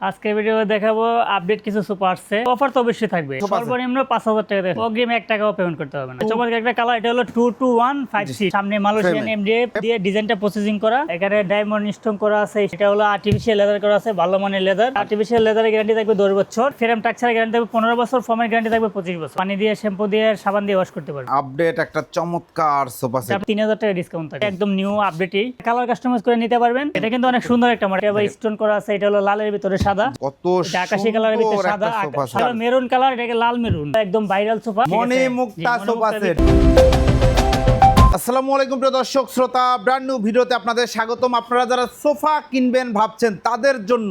আজকে ভিডিও দেখাবো আপডেট কিছু সুপার আসছে অফার তো অবশ্যই থাকবে। সর্বনিম্ন পাঁচ হাজার টাকা দেবে অগ্রিম এক টাকাও পেমেন্ট করতে হবে না। চমৎকার একটা কালার এটা হলো two two one five six সামনে মালয়েশিয়ান এমডিএফ দিয়ে ডিজাইনটা প্রসেসিং করা। এখানে ডায়মন্ড স্টোন করা আছে। এটা হলো আর্টিফিশিয়াল লেদার করা আছে ভালো মানের লেদার আর্টিফিশিয়াল লেদারের গ্যারান্টি থাকবে দশ বছর। ফ্রেম টাক্সারের গ্যারান্টি থাকবে পনেরো বছর। ফর্মের গ্যারান্টি থাকবে পঁচিশ বছর। পানি দিয়ে শ্যাম্পু দিয়ে সাবান দিয়ে ওয়াশ করতে পারবে। আপডেট একটা চমৎকার সোফা সেট তিন হাজার টাকা ডিসকাউন্ট থাকে। একদম নিউ আপডেটই কালার কাস্টমাইজ করে নিতে পারবেন। এটা কিন্তু অনেক সুন্দর একটা মডেল স্টোন করা আছে। এটা হলো লালের ভিতরে সাদা? কত এটা আকাশি কালারের ভিতরে সাদা সোফা সাদা মেরুন কালার এটাকে লাল মেরুন। একদম ভাইরাল সোফা। মনে মুক্তা সোফা সেট আসসালামু আলাইকুম প্রিয় দর্শক শ্রোতা ব্র্যান্ড নিউ ভিডিওতে আপনাদের স্বাগতম। আপনারা যারা সোফা কিনবেন ভাবছেন তাদের জন্য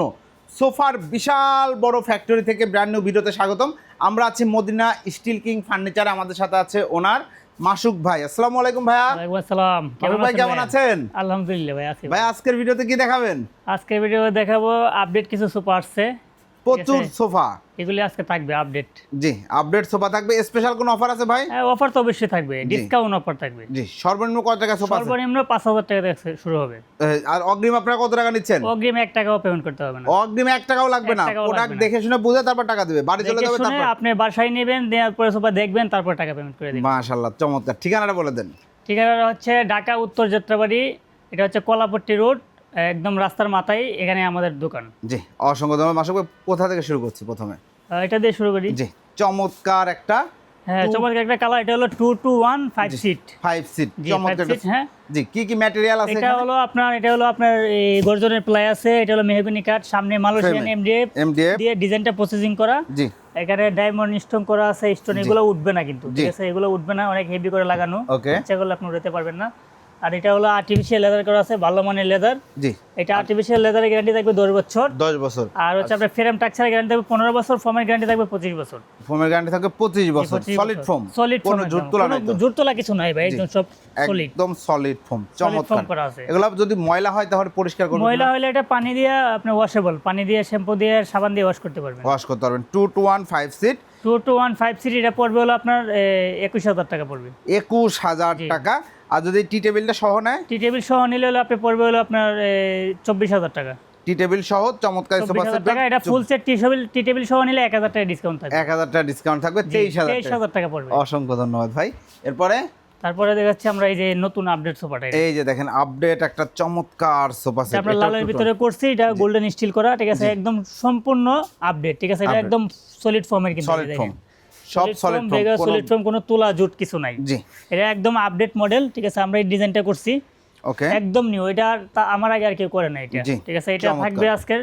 সোফার বিশাল বড় ফ্যাক্টরি থেকে ব্র্যান্ড নিউ ভিডিওতে স্বাগতম। আমরা আছি মদিনা স্টিল কিং ফার্নিচার আমাদের সাথে আছে ওনার মাসুক ভাই আসসালামু আলাইকুম ভাইয়া। ওয়ালাইকুম আসসালাম। কেমন ভাই কেমন আছেন? আলহামদুলিল্লাহ ভাই আছি ভাই আজকের ভিডিওতে কি দেখাবেন? আজকের ভিডিও দেখাবো আপডেট কিছু সুপার আসছে প্রচুর সোফা। এগুলি আজকে থাকবে আপডেট জি আপডেট সোফা থাকবে। স্পেশাল কোনো অফার আছে ভাই? হ্যাঁ অফার তো অবশ্যই থাকবে। ডিসকাউন্ট অফার থাকবে। জি সর্বনিম্ন কত টাকা সোফা সর্বনিম্ন পাঁচ হাজার টাকা থেকে শুরু হবে। আর অগ্রিম আপনারা কত টাকা নিচ্ছেন? অগ্রিম এক টাকাও পেমেন্ট করতে হবে না। অগ্রিম এক টাকাও লাগবে না। প্রোডাক্ট দেখে শুনে বুঝে তারপর টাকা দিবে। বাড়ি চলে যাবে তারপর। আপনি বাসায় নেবেন দেওয়ার পরে সোফা দেখবেন তারপর টাকা পেমেন্ট করে দিবেন। মাশাআল্লাহ চমৎকার। ঠিকানাটা বলে দেন। ঠিকানাটা হচ্ছে ঢাকা উত্তর যাত্রাবাড়ি। এটা হচ্ছে কলাপট্টি রোড একদম রাস্তার মাথায় এখানে আমাদের দোকান। জি অসংখ্য ধন্যবাদ। মাসুক কোথা থেকে শুরু করছি প্রথমে? এটা দিয়ে শুরু করি। জি চমৎকার একটা হ্যাঁ চমৎকার একটা কালার এটা হলো two two one five seat five seat চমৎকার হ্যাঁ। জি কি কি ম্যাটেরিয়াল আছে এটা হলো আপনার এটা হলো আপনার এই গর্জনের প্লাই আছে এটা হলো মেহগুনি কাঠ সামনে মালয়েশিয়ান। এমডিএফ এমডিএফ দিয়ে ডিজাইনটা প্রসেসিং করা। জি। এখানে ডায়মন্ড স্টোন করা আছে স্টোন এগুলো উঠবে না কিন্তু ঠিক আছে? এগুলো উঠবে না অনেক হেভি করে লাগানো। ওকে ইচ্ছা করলে আপনি উঠাতে পারবেন না। আর এটা হলো আর্টিফিশিয়াল লেদার করা আছে ভালো মানের লেদার জি। এটা আর্টিফিশিয়াল লেদারের গ্যারান্টি থাকবে দশ বছর। দশ বছর। আর হচ্ছে আপনার ফ্রেম টাক্সারের গ্যারান্টি থাকবে পনেরো বছর ফর্মের গ্যারান্টি থাকবে পঁচিশ বছর। ফোমের গ্যারান্টি থাকবে পঁচিশ বছর। সলিড ফোম সলিড কোনো জুট তোলা? জুট তোলা কিছু নাই ভাই একদম সব সলিড একদম সলিড ফোম ফোম চমৎকার। করা আছে। এগুলো যদি ময়লা হয় তাহলে পরিষ্কার করবেন ময়লা হলে এটা পানি দিয়ে আপনি ওয়াশেবল পানি দিয়ে শ্যাম্পু দিয়ে সাবান দিয়ে ওয়াশ করতে পারবেন। ওয়াশ করতে পারবেন। Two two one five seat two two one five seat এটা পড়বে হলো আপনার একুশ হাজার টাকা পড়বে। একুশ হাজার টাকা। আর যদি টি টেবিলটা সহ নেয়? টি টেবিল সহ নিলে হলো আপনি পড়বে হলো আপনার চব্বিশ হাজার টাকা। টি টেবিল সহ চমৎকার সোফা সেট টাকা এটা full set tea table tea table সহ নিলে এক হাজার টাকা ডিসকাউন্ট থাকবে। এক হাজার টাকা ডিসকাউন্ট থাকবে তেইশ হাজার তেইশ টাকা হাজার টাকা পড়বে। অসংখ্য ধন্যবাদ ভাই। এরপরে তারপরে দেখাচ্ছি আমরা এই যে নতুন আপডেট সোফাটা এই যে দেখেন আপডেট একটা চমৎকার সোফা সেট আমরা লালের ভিতরে করছি এটা গোল্ডেন স্টিল করা ঠিক আছে? একদম সম্পূর্ণ আপডেট ঠিক আছে? এটা একদম সলিড ফর্মের কিন্তু সলিড ফোম সব সলিড ফোম সলিড ফর্ম কোনো তোলা জুট কিছু নাই। জি। এটা একদম আপডেট মডেল ঠিক আছে? আমরা এই ডিজাইনটা করছি। ওকে একদম নিউ এটা আমার আগে আর কেউ করে না এটা ঠিক আছে? এটা থাকবে আজকের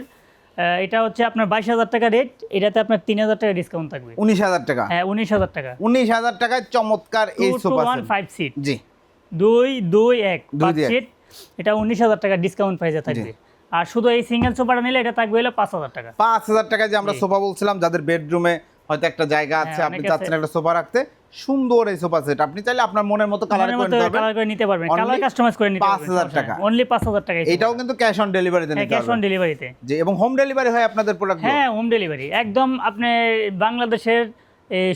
এটা হচ্ছে আপনার বাইশ হাজার টাকা রেট এটাতে আপনার তিন হাজার টাকা ডিসকাউন্ট থাকবে। উনিশ হাজার টাকা? হ্যাঁ উনিশ হাজার টাকা। উনিশ হাজার টাকায় চমৎকার এই সোফা ওয়ান ফাইভ সিট জি। দুই দুই এক। দুই পাঁচ সিট এটা উনিশ হাজার টাকা ডিসকাউন্ট প্রাইসে থাকবে। আর শুধু এই সিঙ্গেল সোফাটা নিলে এটা থাকবে হলো পাঁচ হাজার টাকা। পাঁচ হাজার টাকা যে আমরা সোফা বলছিলাম যাদের বেডরুমে হয়তো একটা জায়গা আছে হ্যাঁ, আপনি চাচ্ছেন একটা সোফা রাখতে। সুন্দর এই সোফা সেট। আপনি চাইলে আপনার মনের মতো কালার করে নিতে পারবেন কালার করে নিতে পারবেন। কালার কাস্টমাইজ করে নিতে পারবেন 5,000 টাকা। অনলি পাঁচ হাজার টাকা এটাও কিন্তু ক্যাশ অন ডেলিভারিতে নিতে ক্যাশ অন ডেলিভারিতে জি এবং হোম ডেলিভারি হয় আপনাদের প্রোডাক্ট হ্যাঁ হোম ডেলিভারি একদম আপনি বাংলাদেশের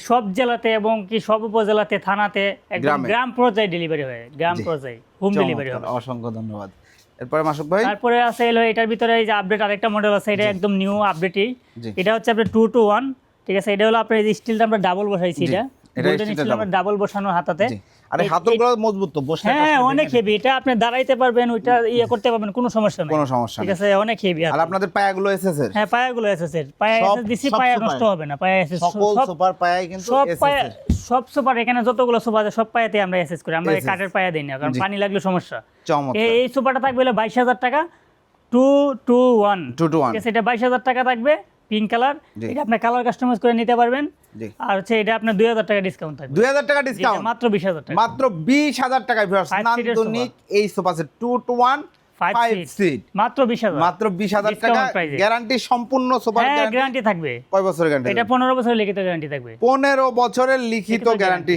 সব জেলাতে এবং কি সব উপজেলাতে থানাতে একদম গ্রাম। পর্যায়ে ডেলিভারি হয়। গ্রাম পর্যায়ে হোম ডেলিভারি হবে। অসংখ্য ধন্যবাদ। এরপরে মাসুক ভাই? তারপরে আছে এলো এটার ভিতরে এই যে আপডেট আরেকটা মডেল আছে এটা একদম নিউ আপডেটই এটা হচ্ছে আপনার টু টু ওয়ান ঠিক আছে এটা হলো আপনার এই স্টিলটা আমরা ডাবল বসাইছি এটা এটা গোল্ডেন steel টা স্টিল আমরা ডাবল বসানো হাতাতে আরে হাতলগুলো মজবুত তো বসলে হ্যাঁ অনেক হেভি এটা আপনি দাঁড়াইতে পারবেন ওইটা ইয়ে করতে পারবেন কোনো সমস্যা নেই কোনো সমস্যা ঠিক আছে অনেক হেভি আর আপনাদের পায়াগুলো এসেছে হ্যাঁ পায়াগুলো এসেছে পায়া সব- দিছি পায়া নষ্ট হবে না পায়া এসেছে সকল সব সোফার পায়াই কিন্তু সব পায়া সব সোফার এখানে যতগুলো সোফা আছে সব পায়াতে আমরা করি আমরা কাঠের পায়া দিই না কারণ পানি লাগলে সমস্যা এই সোফাটা থাকবে হলো বাইশ হাজার টাকা two two one two two one ঠিক আছে এটা বাইশ হাজার টাকা থাকবে পিঙ্ক কালার এটা আপনি কালার কাস্টমাইজ করে নিতে পারবেন। আর হচ্ছে এটা আপনার দুই হাজার টাকা ডিসকাউন্ট থাকবে। দুই হাজার টাকা ডিসকাউন্ট মাত্র বিশ হাজার টাকা। মাত্র বিশ হাজার টাকায় ভিউয়ার্স নান্দনিক এই sofa set two two one মাত্র মাত্র টাকা গ্যারান্টি সম্পূর্ণ হ্যাঁ গ্যারান্টি থাকবে। কয় বছরের গ্যারান্টি এটা পনেরো বছরের লিখিত গ্যারান্টি থাকবে। পনেরো বছরের লিখিত গ্যারান্টি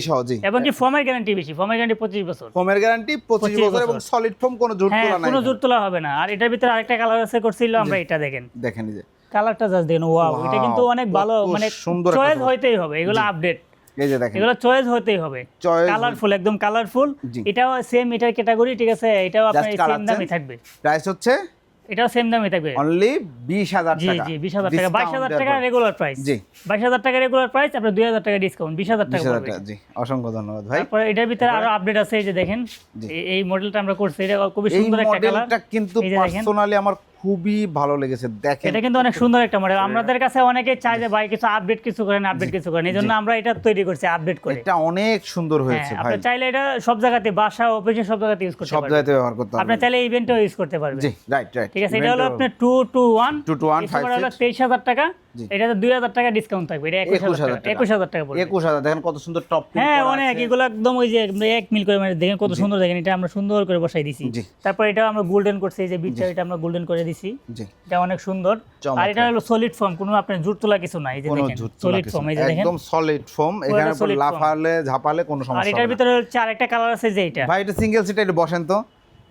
এবং কি ফর্মের গ্যারান্টি বেশি? ফর্মের গ্যারান্টি পঁচিশ বছর। ফোমের গ্যারান্টি পঁচিশ 25 বছর এবং সলিড ফোম কোনো জুট হ্যাঁ তোলা নাই কোনো জোর তোলা হবে না। আর এটার ভিতরে আরেকটা কালার আছে করছিল আমরা এটা দেখেন। দেখেন কালারটা জাস্ট দেখেন ওয়াও এটা কিন্তু অনেক ভালো মানে সুন্দর চয়েস হইতেই হবে এগুলো আপডেট এই যে দেখেন। এগুলো চয়েস হতেই হবে। কালারফুল একদম কালারফুল এটাও সেম এটার ক্যাটাগরি ঠিক আছে? এটাও আপনার সেম দামই থাকবে। প্রাইস হচ্ছে? এটাও সেম দামই থাকবে। অনলি বিশ হাজার জি টাকা। জি বিশ হাজার টাকা। বাইশ Discount হাজার দেওয়ার টাকা রেগুলার প্রাইস জি। বাইশ হাজার টাকা রেগুলার প্রাইস আপনার দুই হাজার টাকা ডিসকাউন্ট বিশ হাজার বিশ টাকা হাজার পড়বে। জি। অসংখ্য ধন্যবাদ ভাই। তারপরে এটার ভিতরে আরও আপডেট আছে এই যে দেখেন। জি। এই- মডেলটা আমরা করছি এটা খুবই এই সুন্দর একটা কালার মডেলটা কিন্তু। পার্সোনালি আমার খুবই ভালো লেগেছে দেখেন এটা কিন্তু অনেক সুন্দর একটা মডেল আমাদের কাছে অনেকে চায় যে ভাই কিছু আপডেট কিছু করেন আপডেট কিছু করেন। এই জন্য আমরা এটা তৈরি করছি আপডেট করে। এটা অনেক সুন্দর হ্যাঁ হয়েছে ভাই। আপনি চাইলে এটা সব জায়গাতে বাসা অফিসে সব জায়গাতে ইউজ করতে পারবেন। সব জায়গাতে ব্যবহার করতে পারবেন। আপনি চাইলে ইভেন্টও ইউজ করতে পারবেন। জি রাইট রাইট ঠিক আছে এটা হলো আপনার টু টু ওয়ান 2215 হলো feet। তেইশ হাজার টাকা। জি। এটাতে দুই হাজার টাকা ডিসকাউন্ট থাকবে এটা একুশ একুশ হাজার হাজার টাকা টাকা। একুশ হাজার টাকা পড়বে। একুশ হাজার দেখেন কত সুন্দর টপ হ্যাঁ অনেক এগুলো একদম ওই যে এক মিল করে মানে দেখেন কত সুন্দর দেখেন এটা আমরা সুন্দর করে বসাই দিছি। তারপর এটা আমরা গোল্ডেন করছি এই যে বিটটা এটা আমরা গোল্ডেন করে দিছি। এটা অনেক সুন্দর। আর এটা হলো সলিড ফর্ম কোনো আপনার জুট তোলা কিছু নাই এই যে কোনো দেখেন সলিড ফর্ম এই যে দেখেন। একদম সলিড এখানে লাফালে ঝাপালে কোনো আর সমস্যা এটার ভিতরে কালার আছে যে এটা। ভাই এটা সিঙ্গেল সিট এটা বসেন তো।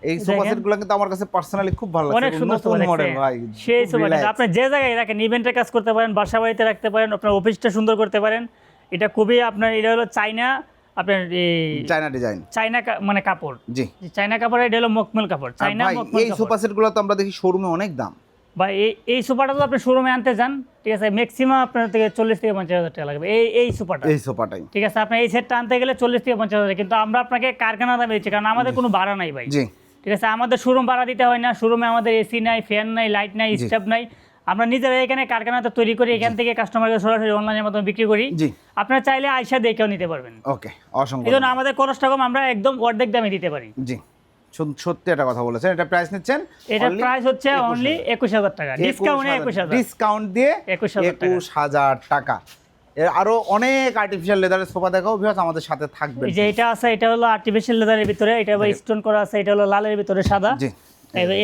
এই সোফা দেখেন। সেটগুলো কিন্তু আমার কাছে পার্সোনালি খুব ভালো অনেক সুন্দর মডেল ভাই সেই সোফা আপনি যে জায়গায় রাখেন ইভেন্টের কাজ করতে পারেন বাসা বাড়িতে রাখতে পারেন আপনার অফিসটা সুন্দর করতে পারেন। এটা খুবই আপনার এটা হলো চাইনা আপনার এই চায়না ডিজাইন চাইনা মানে কাপড়। জি। চাইনা কাপড় এটা হলো মকমেল কাপড়। চাইনা এই সোফা তো আমরা দেখি শোরুমে অনেক দাম। বা এই এই সোফাটা তো আপনি শোরুমে আনতে যান ঠিক আছে? ম্যাক্সিমাম আপনার থেকে চল্লিশ থেকে পঞ্চাশ হাজার টাকা লাগবে। এই এই সোফাটা। এই সোফাটাই। ঠিক আছে? আপনি এই সেটটা আনতে গেলে চল্লিশ থেকে পঞ্চাশ হাজার কিন্তু আমরা আপনাকে কারখানা দামে দিচ্ছি কারণ আমাদের কোনো ভাড়া নাই ভাই। জি। ঠিক আছে আমাদের শোরুম ভাড়া দিতে হয় না শোরুমে আমাদের এসি নাই ফ্যান নাই লাইট নাই স্টাফ নাই। আমরা নিজেরা এখানে কারখানাতে তৈরি করি এখান থেকে কাস্টমারকে সরাসরি অনলাইনের মাধ্যমে বিক্রি করি। আপনারা চাইলে আইসা দেখেও নিতে পারবেন। ওকে অসংখ্য এই জন্য আমাদের খরচটা কম আমরা একদম অর্ধেক দামে দিতে পারি। জি সত্যি একটা কথা বলেছেন। এটা প্রাইস নিচ্ছেন এটা প্রাইস হচ্ছে অনলি একুশ হাজার টাকা। ডিসকাউন্টে একুশ হাজার। ডিসকাউন্ট দিয়ে 21,000 টাকা। একুশ হাজার টাকা। এর আরও অনেক আর্টিফিশিয়াল লেদারের সোফা দেখাও ভিউয়ার্স আমাদের সাথে থাকবে যে এটা আছে এটা হলো আর্টিফিশিয়াল লেদারের ভিতরে এটা আবার স্টোন করা আছে এটা হলো লালের ভিতরে সাদা। জি।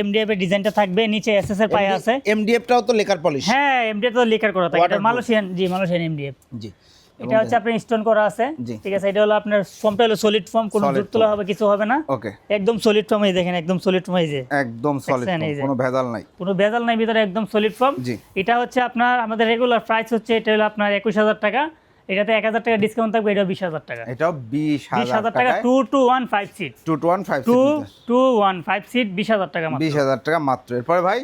এমডিএফ এর ডিজাইনটা থাকবে নিচে এসএস এর পায়ে আছে। এমডিএফটাও তো লেকার পলিশ হ্যাঁ এমডিএফ তো লেকার করা থাকে এটা। মালয়েশিয়ান জি মালয়েশিয়ান এমডিএফ জি। এটা হচ্ছে আপনার স্টোন করা আছে। ঠিক আছে এটা হলো আপনার ফর্মটা হলো সলিড ফর্ম কোনো জুট তোলা হবে কিছু হবে না। ওকে একদম সলিড ফর্ম এই দেখেন একদম সলিড ফর্ম এই যে। একদম সলিড? কোনো ভেজাল নাই। কোনো ভেজাল নাই ভিতরে একদম সলিড ফর্ম এটা হচ্ছে আপনার আমাদের রেগুলার প্রাইস হচ্ছে এটা হলো আপনার একুশ হাজার টাকা। এটাতে এক হাজার টাকা ডিসকাউন্ট থাকবে এটা বিশ হাজার টাকা। এটাও বিশ হাজার টাকা two two one five seat two two one five two two one five seat বিশ হাজার টাকা মাত্র। বিশ হাজার টাকা মাত্র। এরপরে ভাই?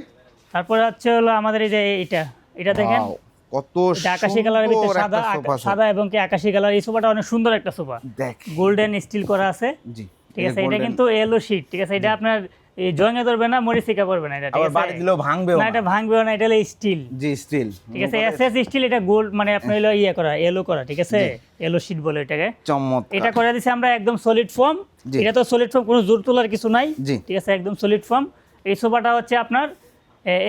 তারপরে হচ্ছে হলো আমাদের এই যে এটা এটা দেখেন। কত আকাশি কালারের ভিতরে সাদা সাদা এবং কি আকাশি কালার। এই সোফাটা অনেক সুন্দর একটা সোফা। দেখ। গোল্ডেন স্টিল করা আছে। জি ঠিক আছে এটা কিন্তু এলো শীট ঠিক আছে এটা আপনার ধরবে না মরিচিকা পড়বে না এটা ঠিক আবার আছে? বাড়ি দিলেও ভাঙবেও না এটা ভাঙবেও না এটা হলো স্টিল জি স্টিল ঠিক আছে এসএস স্টিল এটা গোল্ড মানে আপনার হলো ইয়ে করা এলো করা ঠিক আছে? এলো শীট বলে এটাকে। চমৎকার। এটা করে দিছি আমরা একদম সলিড ফর্ম। এটা তো সলিড ফর্ম কোনো জোর তোলার কিছু নাই। ঠিক আছে একদম সলিড ফর্ম এই সোফাটা হচ্ছে আপনার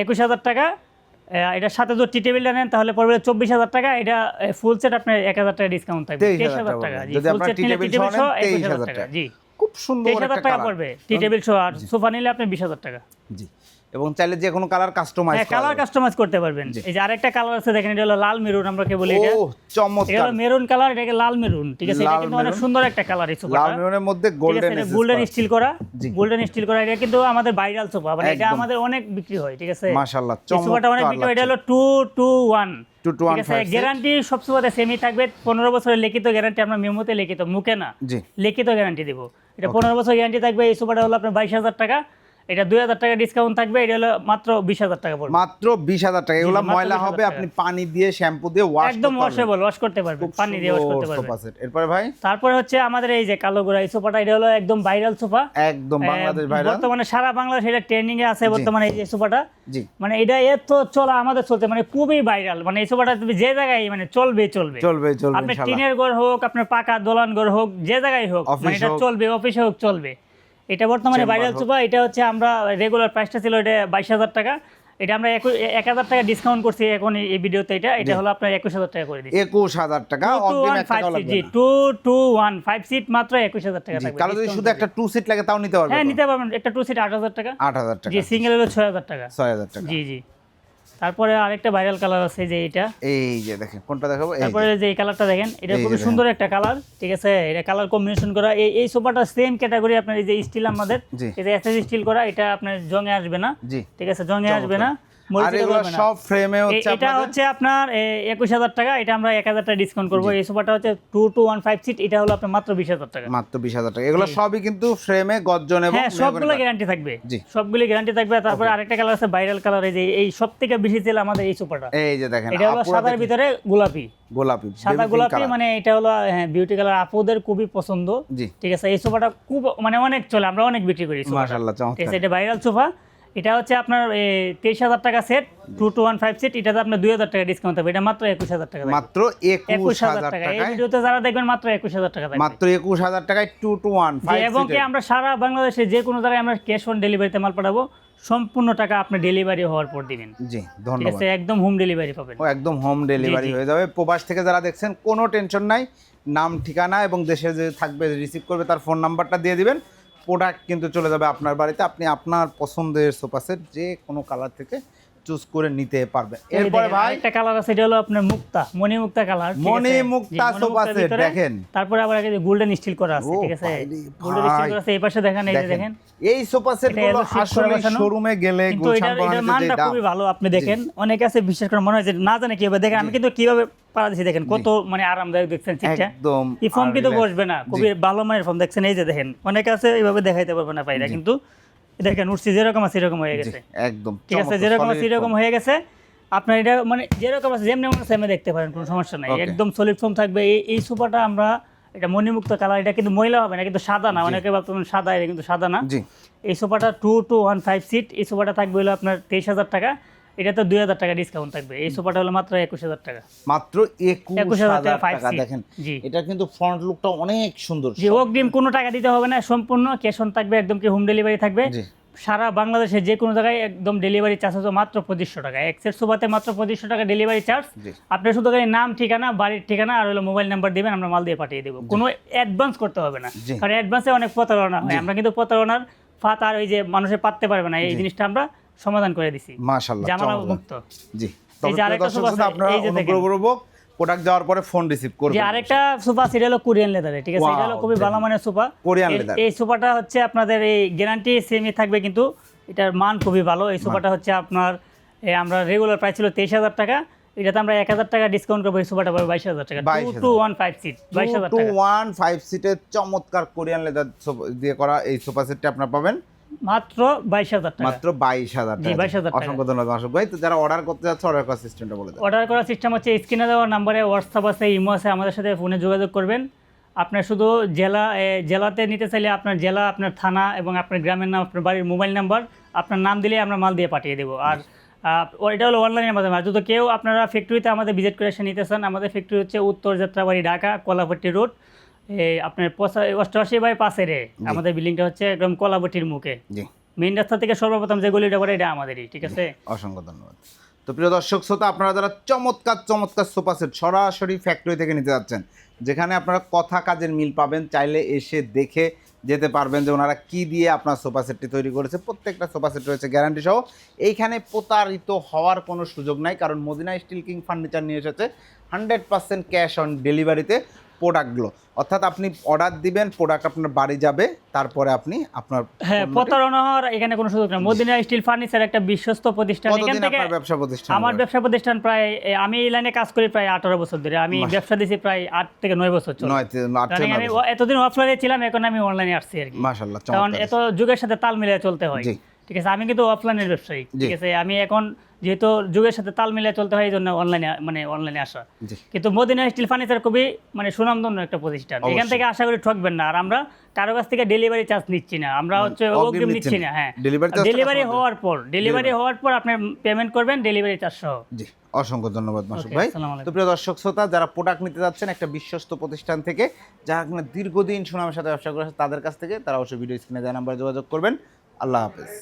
একুশ হাজার টাকা। এটার সাথে যদি টি টেবিলটা নেন তাহলে পড়বে চব্বিশ হাজার টাকা। এটা ফুল সেট আপনার এক হাজার টাকা ডিসকাউন্ট থাকবে। 23,000 তেইশ হাজার টাকা টাকা জি ফুল সেট নিলে টি টেবিল সহ সহ একুশ হাজার টাকা টাকা। জি। খুব সুন্দর তেইশ হাজার টাকা পড়বে। টি টেবিল সহ আর সোফা নিলে আপনি বিশ হাজার টাকা। জি। এবং চাইলে যে কোনো কালার কাস্টমাইজ হ্যাঁ কালার কাস্টমাইজ করতে পারবেন। এই যে আরেকটা কালার আছে দেখেন এটা হলো লাল মেরুন আমরা কে বলি ও এটা? এটা চমৎকার। হলো মেরুন কালার এটাকে লাল মেরুন ঠিক আছে? এটা কিন্তু অনেক সুন্দর একটা কালার এই লাল মেরুনের মধ্যে গোল্ডেন গোল্ডেন স্টিল করা। গোল্ডেন স্টিল করা এটা কিন্তু আমাদের ভাইরাল সোফা মানে এটা আমাদের অনেক বিক্রি হয় ঠিক আছে? মাশাআল্লাহ এই সোফাটা অনেক বিক্রি হয় এটা হলো two two one two two one ঠিক আছে? গ্যারান্টি সব সেমই থাকবে পনেরো বছরের লিখিত গ্যারান্টি আমরা মেমোতে লিখিত মুখে না। লিখিত গ্যারান্টি দেবো। এটা পনেরো বছর গ্যারান্টি থাকবে এই সোফাটা হলো আপনার বাইশ হাজার টাকা। এটা দুই হাজার টাকা ডিসকাউন্ট থাকবে এটা হলো মাত্র বিশ হাজার টাকা পড়বে। মাত্র বিশ হাজার টাকা এগুলো ময়লা হবে আপনি পানি দিয়ে শ্যাম্পু দিয়ে ওয়াশ একদম ওয়াশেবল ওয়াশ করতে পারবেন পানি দিয়ে ওয়াশ করতে পারবেন। এরপরে ভাই? তারপরে হচ্ছে আমাদের এই যে কালো গোড়া এই সোফাটা এটা হলো একদম ভাইরাল সোফা। একদম বাংলাদেশ ভাইরাল বর্তমানে সারা বাংলাদেশ এটা ট্রেন্ডিং এ আছে বর্তমানে এই যে সোফাটা। জি। মানে এটা এত চলা আমাদের চলছে মানে খুবই ভাইরাল মানে এই সোফাটা তুমি যে জায়গায় মানে চলবে চলবে। চলবে চলবে আপনার টিনের ঘর হোক আপনার পাকা দোলান ঘর হোক যে জায়গায় হোক মানে এটা চলবে অফিসে হোক চলবে। এটা বর্তমানে ভাইরাল সুপার এটা হচ্ছে আমরা রেগুলার প্রাইসটা ছিল এটা বাইশ হাজার টাকা। এটা আমরা এক হাজার টাকা ডিসকাউন্ট করছি এখন এই- ভিডিওতে এটা। এটা হলো আপনার একুশ হাজার টাকা করে দিচ্ছি। একুশ হাজার টাকা জি two two one five seat মাত্র একুশ হাজার টাকা থাকবে। কারও যদি শুধু একটা টু সিট লাগে তাও নিতে পারবেন হ্যাঁ নিতে পারবেন। একটা টু সিট আট হাজার টাকা। আট হাজার টাকা। জি সিঙ্গেল হলো ছয় হাজার টাকা। ছয় হাজার টাকা। জি জি। তারপরে আরেকটা ভাইরাল কালার আছে যে এটা এই যে দেখেন কোনটা দেখাবো? তারপরে যে। এই কালারটা দেখেন এটা খুব খুবই সুন্দর একটা কালার ঠিক আছে? এটা কালার কম্বিনেশন করা এই এই সোফাটা সেম ক্যাটাগরি আপনার এই যে স্টিল আমাদের এটা এই যে এসএস স্টিল করা এটা আপনার জং এ আসবে না ঠিক আছে? জং এ আসবে না। আর এগুলো সব ফ্রেমে হচ্ছে এটা হচ্ছে আপনার একুশ হাজার টাকা এটা আমরা এক হাজার টাকা ডিসকাউন্ট করব। এই সোফাটা হচ্ছে সিট এটা হলো আপনার মাত্র বিশ হাজার টাকা। মাত্র বিশ হাজার টাকা। এগুলো সবই কিন্তু ফ্রেমে গর্জন এবং হ্যাঁ সবগুলো গ্যারান্টি থাকবে। জি। সবগুলো গ্যারান্টি থাকবে। তারপরে আরেকটা কালার আছে ভাইরাল কালার এই যে এই সব থেকে বেশি ছিল আমাদের এই সোফাটা এই যে দেখেন এটা হলো সাদার ভিতরে গোলাপি। গোলাপি সাদা গোলাপি মানে এটা হলো হ্যাঁ বিউটি কালার আপুদের খুবই পছন্দ। ঠিক আছে এই সোফাটা খুব মানে অনেক চলে আমরা অনেক বিক্রি করি। মাশাআল্লাহ ঠিক চমৎকার। আছে এটা ভাইরাল সোফা এটা হচ্ছে আপনার তেইশ হাজার টাকা set two two one five seat এটাতে আপনার দুই হাজার টাকা ডিসকাউন্ট হবে এটা মাত্র একুশ হাজার টাকা মাত্র একুশ হাজার টাকা। এই ভিডিওতে যারা দেখবেন মাত্র একুশ হাজার টাকা মাত্র একুশ হাজার টাকায় টু টু ওয়ান ফাইভ এবং কি আমরা সারা বাংলাদেশে যে কোনো জায়গায় আমরা ক্যাশ অন ডেলিভারিতে মাল পাঠাবো সম্পূর্ণ টাকা আপনি ডেলিভারি হওয়ার পর দিবেন। জি ধন্যবাদ। একদম হোম ডেলিভারি পাবেন। ও একদম হোম ডেলিভারি হয়ে যাবে। প্রবাস থেকে যারা দেখছেন কোনো টেনশন নাই নাম ঠিকানা এবং দেশে যে থাকবে রিসিভ করবে তার ফোন নাম্বারটা দিয়ে দিবেন। প্রোডাক্ট কিন্তু চলে যাবে আপনার বাড়িতে। আপনি আপনার পছন্দের সোফা সেট যে কোনো কালার থেকে চুজ করে নিতে পারবেন এরপরে ভাই একটা কালার আছে এটা হলো আপনার Mukta Moni Mukta color Moni Mukta sofa set, দেখেন। তারপরে আবার গোল্ডেন স্টিল করা আছে ঠিক আছে? গোল্ডেন স্টিল করা আছে এই পাশে দেখেন এই দেখেন। এই সোফা সেটগুলো আসলে শোরুমে গেলে গুলশান যে মানটা খুবই ভালো আপনি দেখেন অনেকে আছে বিশ্বাস করে মনে হয় যে না জানে কীভাবে দেখেন আমি কিন্তু কীভাবে পারা দিচ্ছি দেখেন কত মানে আরামদায়ক দেখছেন সিটটা একদম এই ফর্ম কিন্তু বসবে না খুবই ভালো মানের ফর্ম দেখছেন এই যে দেখেন অনেকে আছে এইভাবে দেখাইতে পারবে না পাইরা কিন্তু দেখেন উঠছি যেরকম আছে এরকম হয়ে গেছে। একদম ঠিক আছে যেরকম আছে এরকম হয়ে গেছে। আপনার এটা মানে যেরকম আছে যেমনি মনে সেমনি দেখতে পারেন কোনো সমস্যা নাই। একদম সলিড ফর্ম থাকবে। এই এই সোফাটা আমরা এটা মণিমুক্ত কালার এটা কিন্তু ময়লা হবে না কিন্তু সাদা না। অনেকে ভাবতেন সাদা এটা কিন্তু সাদা না। এই সোফাটা two two one five seat এই সোফাটা থাকবে হলো আপনার তেইশ হাজার টাকা। এটাতে দুই হাজার টাকা ডিসকাউন্ট থাকবে। এই সোফাটা হলো মাত্র একুশ হাজার টাকা। মাত্র একুশ হাজার টাকা। দেখেন জি। এটা কিন্তু ফ্রন্ট লুকটা অনেক সুন্দর যে অগ্রিম কোনো টাকা দিতে হবে না সম্পূর্ণ ক্যাশ অন থাকবে একদম কি হোম ডেলিভারি থাকবে। সারা বাংলাদেশে যে কোনো জায়গায় একদম ডেলিভারি চার্জ হচ্ছে মাত্র পঁচিশশো টাকা। এক্সের সোফাতে মাত্র পঁচিশশো টাকা ডেলিভারি চার্জ আপনি শুধু খালি নাম ঠিকানা বাড়ির ঠিকানা আর হলো মোবাইল নাম্বার দিবেন আমরা মাল দিয়ে পাঠিয়ে দেবো। কোনো অ্যাডভান্স করতে হবে না। জি। কারণ অ্যাডভান্সে অনেক প্রতারণা হয়। আমরা কিন্তু প্রতারণার ফাত আর ওই যে মানুষে পাততে পারবে না। এই জিনিসটা আমরা সমাধান করে দিছি। মাশাআল্লাহ চমৎকার। মুক্ত। জি তবে দর্শক আপনারা অনুগ্রহ করব প্রোডাক্ট যাওয়ার পরে ফোন রিসিভ করবে যে আরেকটা সোফা সেটা হলো কোরিয়ান লেদারে ঠিক আছে? এটা হলো খুবই ভালো মানের সোফা। Korean leather। এই সোফাটা হচ্ছে আপনাদের এই গ্যারান্টি সেমই থাকবে কিন্তু এটার মান খুবই ভালো। এই সোফাটা হচ্ছে আপনার আমরা রেগুলার প্রাইস ছিল তেইশ হাজার টাকা। এটাতে আমরা এক হাজার টাকা ডিসকাউন্ট করব এই সোফাটা পাবো বাইশ হাজার টাকা। 22,000 টু ওয়ান ফাইভ সিট বাইশ হাজার টু টাকা ওয়ান ফাইভ সিটের চমৎকার কোরিয়ান লেদার দিয়ে করা এই সোফা সেটটা আপনার পাবেন। মাত্র বাইশ হাজার টাকা। মাত্র বাইশ হাজার টাকা। 22,000 টাকা। অসংখ্য ধন্যবাদ মাসুক ভাই। তো যারা অর্ডার করতে যাচ্ছে অর্ডার করার সিস্টেমটা বলে অর্ডার করার সিস্টেম হচ্ছে স্ক্রিনে দেওয়া নাম্বারে হোয়াটসঅ্যাপ আছে ইমো আছে আমাদের সাথে ফোনে যোগাযোগ করবেন। আপনার শুধু জেলা জেলাতে নিতে চাইলে আপনার জেলা আপনার থানা এবং আপনার গ্রামের নাম আপনার বাড়ির মোবাইল নাম্বার আপনার নাম দিলে আমরা মাল দিয়ে পাঠিয়ে দেবো। আর এটা হলো অনলাইনের মাধ্যমে। আর যদি কেউ আপনারা ফ্যাক্টরিতে আমাদের ভিজিট করে এসে নিতে চান আমাদের ফ্যাক্টরি হচ্ছে উত্তর যাত্রাবাড়ি ঢাকা কলাপট্টি রোড এই আপনার অষ্টআশি বাই পাশে রে আমাদের বিল্ডিংটা হচ্ছে একদম কলাপট্টির মুখে। মেইন রাস্তা থেকে সর্বপ্রথম যে গলিটা করে এটা আমাদেরই ঠিক আছে? অসংখ্য ধন্যবাদ। তো প্রিয় দর্শক শ্রোতা আপনারা যারা চমৎকার চমৎকার সোফা সেট সরাসরি ফ্যাক্টরি থেকে নিতে যাচ্ছেন যেখানে আপনারা কথা কাজের মিল পাবেন চাইলে এসে দেখে যেতে পারবেন যে ওনারা কি দিয়ে আপনার সোফা সেটটি তৈরি করেছে। প্রত্যেকটা সোফা সেট রয়েছে গ্যারান্টি সহ। এইখানে প্রতারিত হওয়ার কোনো সুযোগ নাই কারণ মদিনা স্টিল কিং ফার্নিচার নিয়ে এসেছে। হান্ড্রেড পার্সেন্ট ক্যাশ অন ডেলিভারিতে প্রোডাক্টগুলো অর্থাৎ আপনি অর্ডার দিবেন প্রোডাক্ট আপনার বাড়ি যাবে তারপরে আপনি আপনার হ্যাঁ প্রতারণা হওয়ার এখানে কোনো সুযোগ নেই। মদিনা স্টিল ফার্নিচার একটা বিশ্বস্ত প্রতিষ্ঠান। এখান থেকে ব্যবসা প্রতিষ্ঠান আমার ব্যবসা প্রতিষ্ঠান প্রায় আমি এই লাইনে কাজ করি প্রায় আঠারো বছর ধরে। আমি ব্যবসা দিয়েছি প্রায় আট থেকে নয় বছর নয় আমি এতদিন অফলাইনে ছিলাম এখন আমি অনলাইনে আসছি আর কি। মাশাআল্লাহ কারণ এত যুগের সাথে তাল মিলিয়ে চলতে হয়। জি। ঠিক আছে আমি কিন্তু অফলাইনের ব্যবসায়ী ঠিক আছে? আমি এখন যেহেতু যুগের সাথে তাল মিলিয়ে চলতে হয় এই জন্য অনলাইনে মানে অনলাইনে আসা। কিন্তু মদিনা স্টিল ফার্নিচার খুবই মানে সুনামধন্য একটা প্রতিষ্ঠান। এখান থেকে আশা করি ঠকবেন না। আর আমরা কারও কাছ থেকে ডেলিভারি চার্জ নিচ্ছি না। আমরা হচ্ছে অগ্রিম নিচ্ছি না। হ্যাঁ। ডেলিভারি হওয়ার পর ডেলিভারি হওয়ার পর আপনি পেমেন্ট করবেন ডেলিভারি চার্জ সহ। জি অসংখ্য ধন্যবাদ মাসুক ভাই। তো প্রিয় দর্শক শ্রোতা যারা প্রোডাক্ট নিতে যাচ্ছেন একটা বিশ্বস্ত প্রতিষ্ঠান থেকে যারা কিনা দীর্ঘদিন সুনামের সাথে ব্যবসা করেছে তাদের কাছ থেকে তারা অবশ্যই ভিডিও স্ক্রিনে দেওয়া নাম্বারে যোগাযোগ করবেন। আল্লাহ হাফেজ।